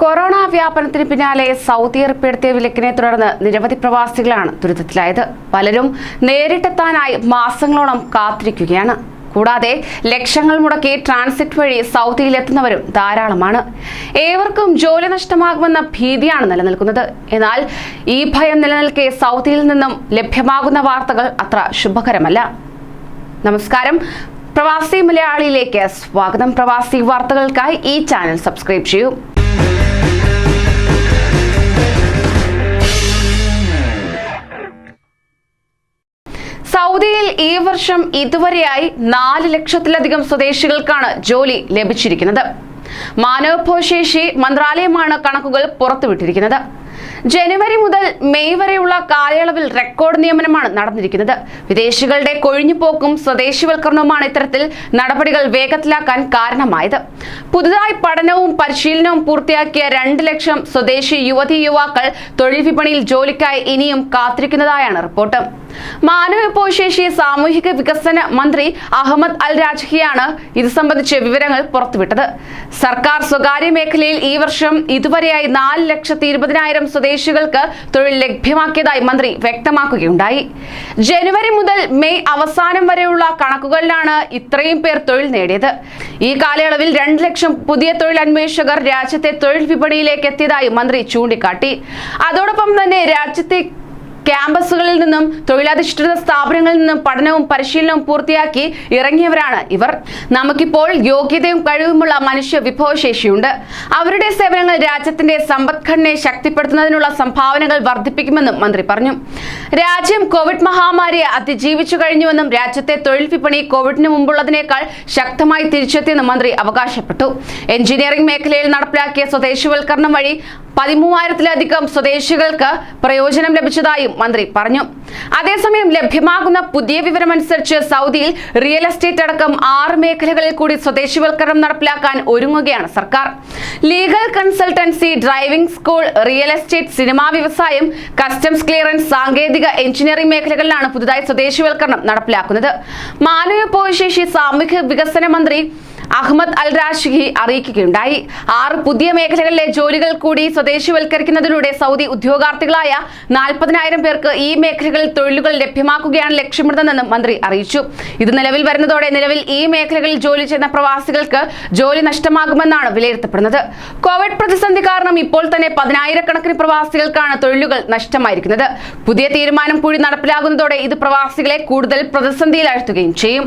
Corona വ്യാപനത്തിന് പിന്നാലെ Saudi ഏർപ്പെടുത്തിയ വിലക്കിനെ തുടർന്ന് നിരവധി പ്രവാസികളാണ് ദുരിതത്തിലായത്. പലരും നേരിട്ടെത്താനായി മാസങ്ങളോളം കാത്തിരിക്കുകയാണ്. കൂടാതെ ലക്ഷങ്ങൾ മുടക്കി ട്രാൻസിറ്റ് വഴി സൗദിയിലെത്തുന്നവരും ധാരാളമാണ്. ഏവർക്കും ജോലി നഷ്ടമാകുമെന്ന ഭീതിയാണ് നിലനിൽക്കുന്നത്. എന്നാൽ ഈ ഭയം നിലനിൽക്കെ സൗദിയിൽ നിന്നും ലഭ്യമാകുന്ന വാർത്തകൾ അത്ര ശുഭകരമല്ല. നമസ്കാരം. പ്രവാസി മലയാളിയിലേക്ക് സ്വാഗതം. പ്രവാസി വാർത്തകൾക്കായി ഈ ചാനൽ സബ്സ്ക്രൈബ് ചെയ്യൂ. സൗദിയിൽ ഈ വർഷം ഇതുവരെയായി നാല് ലക്ഷത്തിലധികം സ്വദേശികൾക്കാണ് ജോലി ലഭിച്ചിരിക്കുന്നത്. മാനവഭോശേഷി മന്ത്രാലയമാണ് കണക്കുകൾ പുറത്തുവിട്ടിരിക്കുന്നത്. ജനുവരി മുതൽ മെയ് വരെയുള്ള കാലയളവിൽ റെക്കോർഡ് നിയമനമാണ് നടന്നിരിക്കുന്നത്. വിദേശികളുടെ കൊഴിഞ്ഞുപോക്കും സ്വദേശിവൽക്കരണവുമാണ് ഇത്തരത്തിൽ നടപടികൾ വേഗത്തിലാക്കാൻ കാരണമായത്. പുതുതായി പഠനവും പരിശീലനവും പൂർത്തിയാക്കിയ രണ്ട് ലക്ഷം സ്വദേശി യുവതി യുവാക്കൾ തൊഴിൽ വിപണിയിൽ ജോലിക്കായി ഇനിയും കാത്തിരിക്കുന്നതായാണ് റിപ്പോർട്ട്. മാനവവിഭവശേഷി സാമൂഹിക വികസന മന്ത്രി അഹമ്മദ് അൽ രാജ്ഹിയാണ് ഇത് സംബന്ധിച്ച വിവരങ്ങൾ പുറത്തുവിട്ടത്. സർക്കാർ സ്വകാര്യ മേഖലയിൽ ഈ വർഷം ഇതുവരെയായി നാല് ലക്ഷത്തി ഇരുപതിനായിരം സ്വദേശികൾക്ക് തൊഴിൽ ലഭ്യമാക്കിയതായി മന്ത്രി വ്യക്തമാക്കുകയുണ്ടായി. ജനുവരി മുതൽ മെയ് അവസാനം വരെയുള്ള കണക്കുകളിലാണ് ഇത്രയും പേർ തൊഴിൽ നേടിയത്. ഈ കാലയളവിൽ രണ്ട് ലക്ഷം പുതിയ തൊഴിൽ അന്വേഷകർ രാജ്യത്തെ തൊഴിൽ വിപണിയിലേക്ക് എത്തിയതായി മന്ത്രി ചൂണ്ടിക്കാട്ടി. അതോടൊപ്പം തന്നെ രാജ്യത്തെ ക്യാമ്പസുകളിൽ നിന്നും തൊഴിലധിഷ്ഠിത സ്ഥാപനങ്ങളിൽ നിന്നും പഠനവും പരിശീലനവും പൂർത്തിയാക്കി ഇറങ്ങിയവരാണ് ഇവർ. നമുക്കിപ്പോൾ യോഗ്യതയും കഴിവുമുള്ള മനുഷ്യ വിഭവശേഷിയുണ്ട്. അവരുടെ സേവനങ്ങൾ രാജ്യത്തിന്റെ സമ്പദ്ഘടനയെ ശക്തിപ്പെടുത്തുന്നതിനുള്ള സംഭാവനകൾ വർദ്ധിപ്പിക്കുമെന്നും മന്ത്രി പറഞ്ഞു. രാജ്യം കോവിഡ് മഹാമാരിയെ അതിജീവിച്ചു കഴിഞ്ഞുവെന്നും രാജ്യത്തെ തൊഴിൽ വിപണി കോവിഡിന് മുമ്പുള്ളതിനേക്കാൾ ശക്തമായി തിരിച്ചെത്തിയെന്നും മന്ത്രി അവകാശപ്പെട്ടു. എഞ്ചിനീയറിംഗ് മേഖലയിൽ നടപ്പിലാക്കിയ സ്വദേശിവൽക്കരണം വഴി പതിമൂവായിരത്തിലധികം സ്വദേശികൾക്ക് പ്രയോജനം ലഭിച്ചതായും മന്ത്രി പറഞ്ഞു. അതേസമയം ലഭ്യമാകുന്ന പുതിയ വിവരമനുസരിച്ച് സൗദിയിൽ റിയൽ എസ്റ്റേറ്റ് അടക്കം ആറ് മേഖലകളിൽ കൂടി സ്വദേശിവൽക്കരണം നടപ്പിലാക്കാൻ ഒരുങ്ങുകയാണ് സർക്കാർ. Legal consultancy driving school real estate cinema വ്യവസായം കസ്റ്റംസ് ക്ലിയറൻസ് സാങ്കേതിക എഞ്ചിനീയറിംഗ് മേഖലകളിലാണ് പുതുതായി സ്വദേശിവൽക്കരണം നടപ്പിലാക്കുന്നത്. മാനവ സാമൂഹ്യ വികസന മന്ത്രി അഹമ്മദ് അൽ റാഷിഹി അറിയിക്കുകയുണ്ടായി. ആറ് പുതിയ മേഖലകളിലെ ജോലികൾ കൂടി സ്വദേശിവൽക്കരിക്കുന്നതിലൂടെ സൗദി ഉദ്യോഗാർത്ഥികളായ നാൽപ്പതിനായിരം പേർക്ക് ഈ മേഖലകളിൽ തൊഴിലുകൾ ലഭ്യമാക്കുകയാണ് ലക്ഷ്യമിടുന്നതെന്നും മന്ത്രി അറിയിച്ചു. ഇത് നിലവിൽ വരുന്നതോടെ നിലവിൽ ഈ മേഖലകളിൽ ജോലി ചെയ്യുന്ന പ്രവാസികൾക്ക് ജോലി നഷ്ടമാകുമെന്നാണ് വിലയിരുത്തപ്പെടുന്നത്. കോവിഡ് പ്രതിസന്ധി കാരണം ഇപ്പോൾ തന്നെ പതിനായിരക്കണക്കിന് പ്രവാസികൾക്കാണ് തൊഴിലുകൾ നഷ്ടമായിരിക്കുന്നത്. പുതിയ തീരുമാനം കൂടി നടപ്പിലാകുന്നതോടെ ഇത് പ്രവാസികളെ കൂടുതൽ പ്രതിസന്ധിയിലാഴ്ത്തുകയും ചെയ്യും.